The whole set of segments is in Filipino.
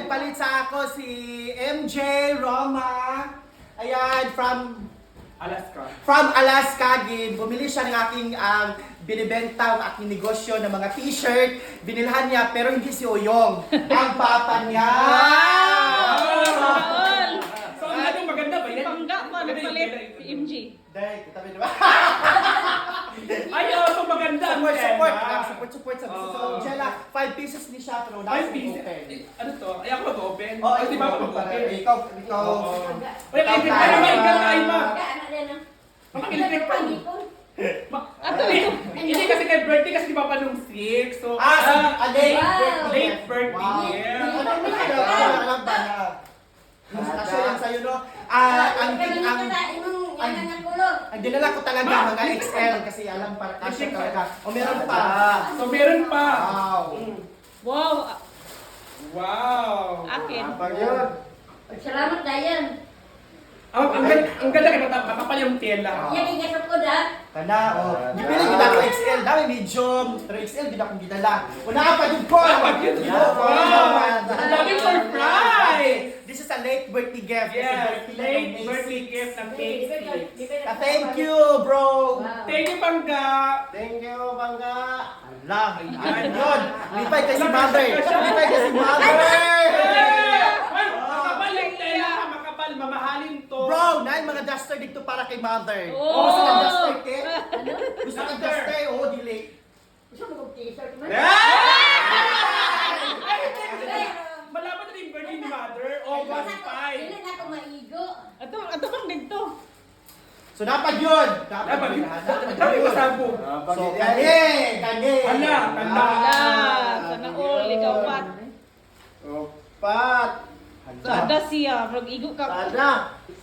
nagpalit sa ako si MJ Roma. Ayan, from Alaska. from Alaska, gid. Bumili siya ng aking um, binibenta ang aking negosyo ng mga t-shirt. Binilhan niya, pero hindi si Oyong. ang papa niya! So, ang ganun maganda ba yan? Pangga pa Maganda yung nagpalit. Dahil, kita mo diba? Ay, oh, so maganda ang support, support. Support, support sa business. Jella, 5 pieces ni siya, pero wala Five siyang pieces. open. Eh, Ano to? Ay, ako mag-open. Oh, Ay, di ba ako ikaw, mag-open? ikaw, ikaw. Oo. Wait, ay, di ba naman ikaw ay ma? Maka-electric pa. Ma- Ato, ito. Hindi kasi kay birthday kasi di ba pa nung 6. So, Ah, so, ah, ah, late Wow. birthday. Late birthday Wow. gift. Ano ba na? Alam ba na? Yan sa'yo, no? Ah, ang, ang, ang dinala ko talaga mga XL kasi alam para kasya talaga. O meron pa. So, meron pa. Wow. Mm. Wow! Wow. Akin. Pag yun. Salamat Dayan. Ang, ang, ganda- ang ganda kay mata- makapal yung tela. Yan ang gasap ko da. Kana, oh. Gipili gid ako XL, dami medium, pero XL gid akong gidala. Una pa jud ko. Ang daming surprise. This is a late birthday gift. It's a Yes, birthday late gift. birthday gift ng Casey. Ah, Thank you, bro. Thank you, Pangga. Thank you, Bangga. Allah, ayan yun. Lipay kay si mother. Lipay kay si mother. Ay, makapal yung tela. Makapal, mamahalin to. Bro, nine mga duster dito para kay mother. Oh! Gusto ka duster, ke? Gusto ka duster? Oo, dili. Gusto mo kong t-shirt man? Malaman na yung birthday ni Mother. August 5. Dili na ako maigo. Ato, ato bang dito? So, dapat yun. Dapat Dapat yun. yun. Dapat Dapat yun. Ah, So, kani, kani. Ala, tanda. Ala, sana all, ikaw pat. Opat. Sada siya, mag igo ka. Sada.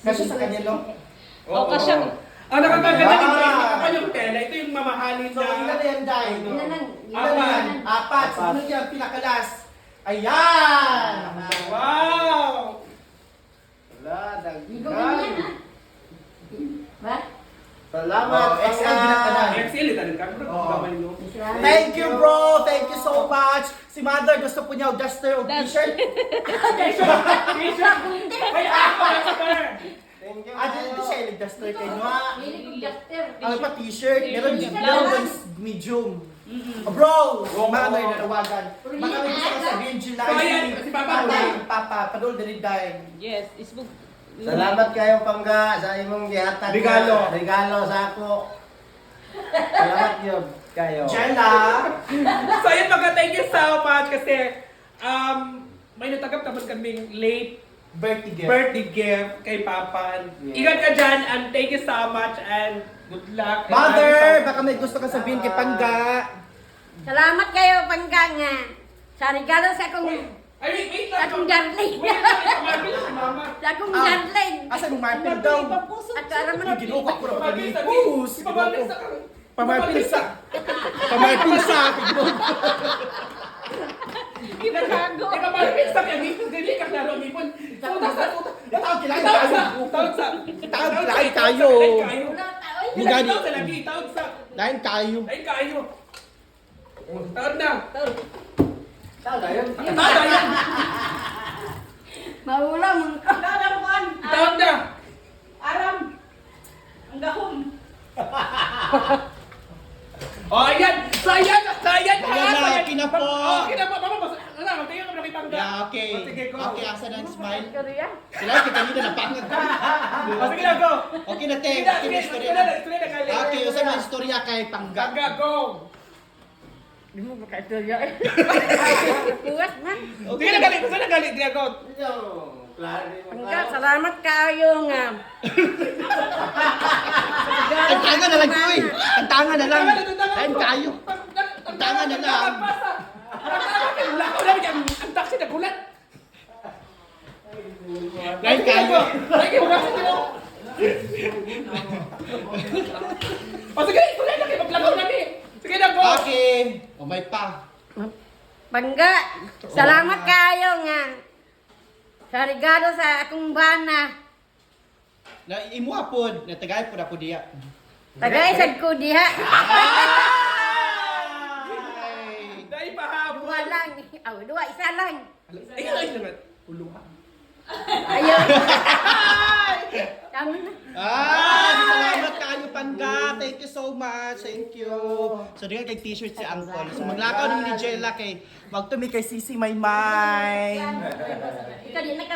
Kasi sa kanya, no? Oh, kasya. Ang nakakaganda Ah. ni Grace, makapal yung tela. Ito yung mamahalin So, ilan na na. yan, Day? Na yan? Apat. Sunod yan, pinakalas. Ayan! Wow! Ah. Ba? Salamat, Oh, XL ginatanan. Excel, ito rin ka. Mo. Thank you, bro! Thank you so much! Si mother, gusto po niya duster o t-shirt? T-shirt! T-shirt! Ay, ako, Esther! Thank you. Ah, di di siya yung duster kay Noa. Dili ko duster. Ano pa, t-shirt? Meron din medium. Oh, bro! Oo. Mother, nanawagan. Baka may gusto ko sabihin, July. Papa. Papa, padul din din. Yes, isbog. Salamat kayo, Pangga, sa imong gihatag. na Regalo. Regalo sa ako. Salamat yun kayo. Jella! So, ayun mga thank you so much kasi um, may natagap naman kaming late Birthday gift. birthday gift kay Papa. Yeah. Ingat ka dyan and thank you so much and good luck. Mother, baka may gusto ka sabihin kay Pangga. Salamat kayo pangganga. Sa regalo sa akong Ay, wait, wait sa lang. akong darling. Wait lang, tumapil si Mama. Sa akong Ah. darling. Asa mong marpil daw? At para man ginuha ko na sa Pus! Ipamapil sa Pamarpil sa... Pamarpil sa akin. Ginagago. Ipamapil sa kanya. Dili ka klaro ang ipon. Tuta sa tuta. Tawag kailangan Tawag tayo. sa. Tawag sa. Tawag kailangan tayo. Wala taoy. Mugani. Tawag sa lagi. Tawag sa. Lain tayo. Ay, kayo. Tawag na. Tawag. Tao na yun. Tawag na yan. Maulam ko. Dalaman. Tawag na. Aram. Ang gahom. Oh, ayan. So, ayan. So, ayan. Ha? na, So, ayan. kinapo. Oh, kinapo. Mama, mas- ano, magtayo ka na kay Pangga. Yeah, okay. Oh, sige, go. Okay, asa na ang smile? Sila kita nila na pangag. Oh, sige na, go. Okay na te, Sige na, okay sige na na, istorya sige na, na. Okay, usa na istorya kay Pangga. Pangga, go. Di mo makaistorya eh. Kuwas man. Sige na, galit. Sige na, galit. Sige na, go. Mo Pangga, salamat kayo nga. Ang tanga na lang ko eh. Ang tanga na lang. Tangan. tayo. Tangan na lang. Ang taxi na bulat. Lain tayo. Kasi dito. O sige, tuloy na kayo. Maglakaw namin. Sige na, go. Okay. O may pa. Pangga, salamat kayo nga. Sa regalo sa akong bana. Na imuha pod, na tagay pod ako diya. Tagay sa ko diha. Ay! Dahil pahabol. Walang. Aw, dua, isa lang. Ay, ay naman. Uluhan. Ayun. Tama na. Ah, salamat kayo Pangga. Thank you so much. Thank you. So, diyan kay t-shirt si Uncle. So, maglakaw naman ni Jella kay Wag to mi kay Sisi Maymay. Ikaw di na ka